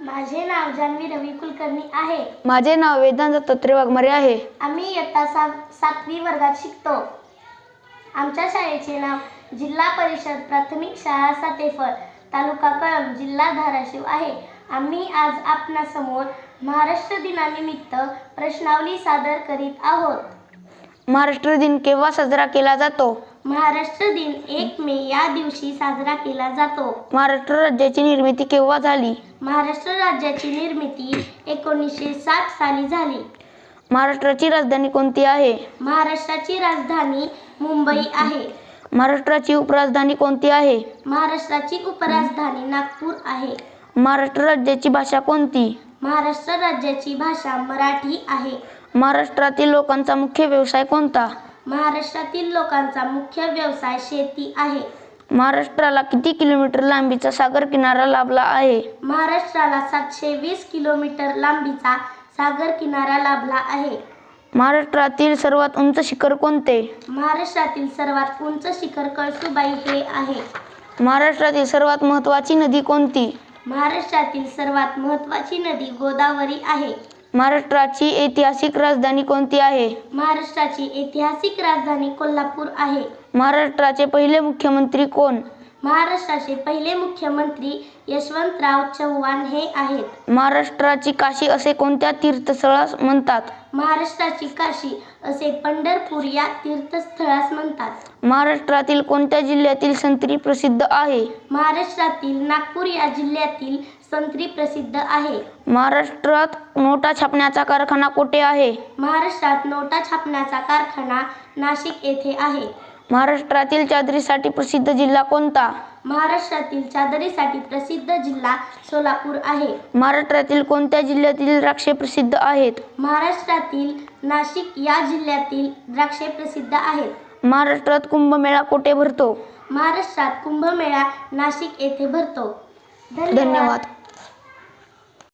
माझे नाव जान्हवी रवी कुलकर्णी आहे. माझे नाव वेदांत दत्तात्रय वाघमारे आहे. आम्ही इयत्ता सा सातवी वर्गात शिकतो. आमच्या शाळेचे नाव जिल्हा परिषद प्राथमिक शाळा सातेफळ तालुका कळंब जिल्हा धाराशिव आहे. आम्ही आज आपणासमोर महाराष्ट्र दिनानिमित्त प्रश्नावली सादर करीत आहोत. महाराष्ट्र दिन केव्हा साजरा केला जातो? महाराष्ट्र दिन एक मे या दिवशी साजरा केला जातो. महाराष्ट्र राज्याची निर्मिती केव्हा झाली? महाराष्ट्र राज्याची निर्मिती एकोणीसशे साठ साली झाली. महाराष्ट्राची राजधानी कोणती आहे? महाराष्ट्राची राजधानी मुंबई आहे. महाराष्ट्राची उपराजधानी कोणती आहे? महाराष्ट्राची उपराजधानी नागपूर आहे. महाराष्ट्र राज्याची भाषा कोणती? महाराष्ट्र राज्याची भाषा मराठी आहे. महाराष्ट्रातील लोकांचा मुख्य व्यवसाय कोणता? महाराष्ट्रातील लोकांचा मुख्य व्यवसाय शेती आहे. महाराष्ट्राला किती किलोमीटर लांबीचा सागर किनारा लाभला आहे? महाराष्ट्राला सातशे वीस किलोमीटर लांबीचा सागर किनारा लाभला आहे. महाराष्ट्रातील सर्वात उंच शिखर कोणते? महाराष्ट्रातील सर्वात उंच शिखर कळसुबाई हे आहे. महाराष्ट्रातील सर्वात महत्त्वाची नदी कोणती? महाराष्ट्रातील सर्वात महत्त्वाची नदी गोदावरी आहे. महाराष्ट्राची ऐतिहासिक राजधानी कोणती आहे? महाराष्ट्राची ऐतिहासिक राजधानी कोल्हापूर आहे. महाराष्ट्राचे पहिले मुख्यमंत्री कोण? महाराष्ट्राचे पहिले मुख्यमंत्री यशवंतराव चव्हाण हे आहेत. महाराष्ट्राची काशी असे कोणत्या तीर्थस्थळास म्हणतात? महाराष्ट्राची काशी असे पंढरपूर या तीर्थस्थळास म्हणतात. महाराष्ट्रातील कोणत्या जिल्ह्यातील संत्री प्रसिद्ध आहे? महाराष्ट्रातील नागपूर या जिल्ह्यातील संत्री प्रसिद्ध आहे. महाराष्ट्रात नोटा छापण्याचा कारखाना कोठे आहे? महाराष्ट्रात नोटा छापण्याचा कारखाना नाशिक येथे आहे. महाराष्ट्रातील चादरीसाठी प्रसिद्ध जिल्हा कोणता? महाराष्ट्रातील चादरीसाठी प्रसिद्ध जिल्हा सोलापूर आहे. महाराष्ट्रातील कोणत्या जिल्ह्यातील द्राक्षे प्रसिद्ध आहेत? महाराष्ट्रातील नाशिक या जिल्ह्यातील द्राक्षे प्रसिद्ध आहेत. महाराष्ट्रात कुंभमेळा कोठे भरतो? महाराष्ट्रात कुंभमेळा नाशिक येथे भरतो. धन्यवाद.